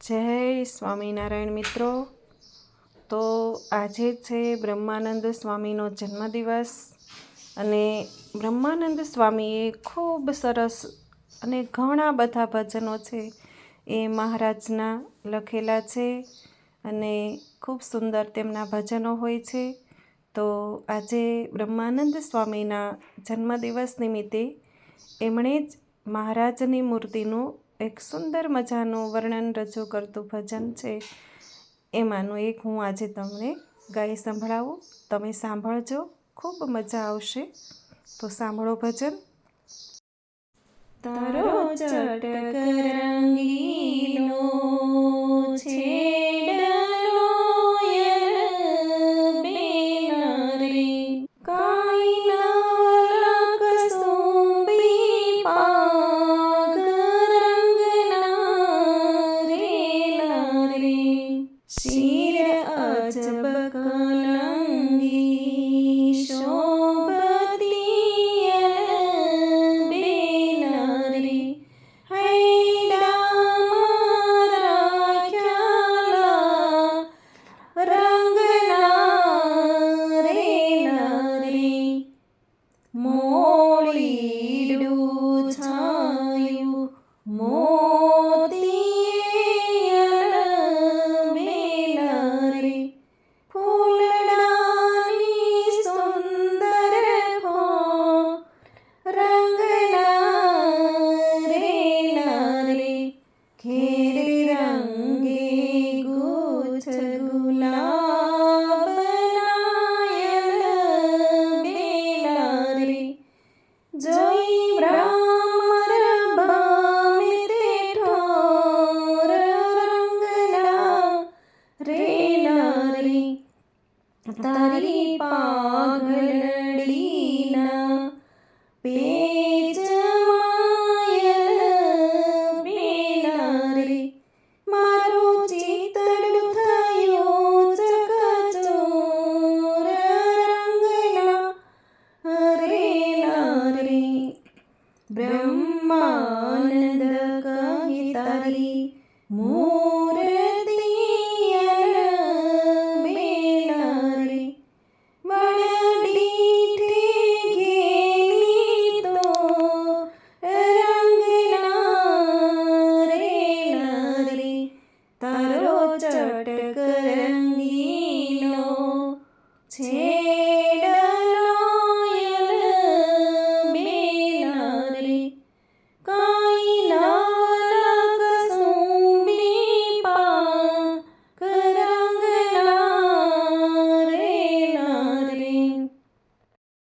જય સ્વામિનારાયણ મિત્રો. તો આજે છે બ્રહ્માનંદ સ્વામીનો જન્મદિવસ અને બ્રહ્માનંદ સ્વામીએ ખૂબ સરસ અને ઘણા બધા ભજનો છે એ મહારાજના લખેલા છે અને ખૂબ સુંદર તેમના ભજનો હોય છે. તો આજે બ્રહ્માનંદ સ્વામીના જન્મદિવસ નિમિત્તે એમણે જ મહારાજની મૂર્તિનું એક સુંદર મજાનું વર્ણન રજૂ કરતું ભજન છે. એમાંનું એક હું આજે તમને ગાઈ સંભળાવું. તમે સાંભળજો. ખૂબ મજા આવશે. તો સાંભળો ભજન. Hola. તારી પાઘલડીના પેચ માયલ બેલા રે મારું ચિતડું Go.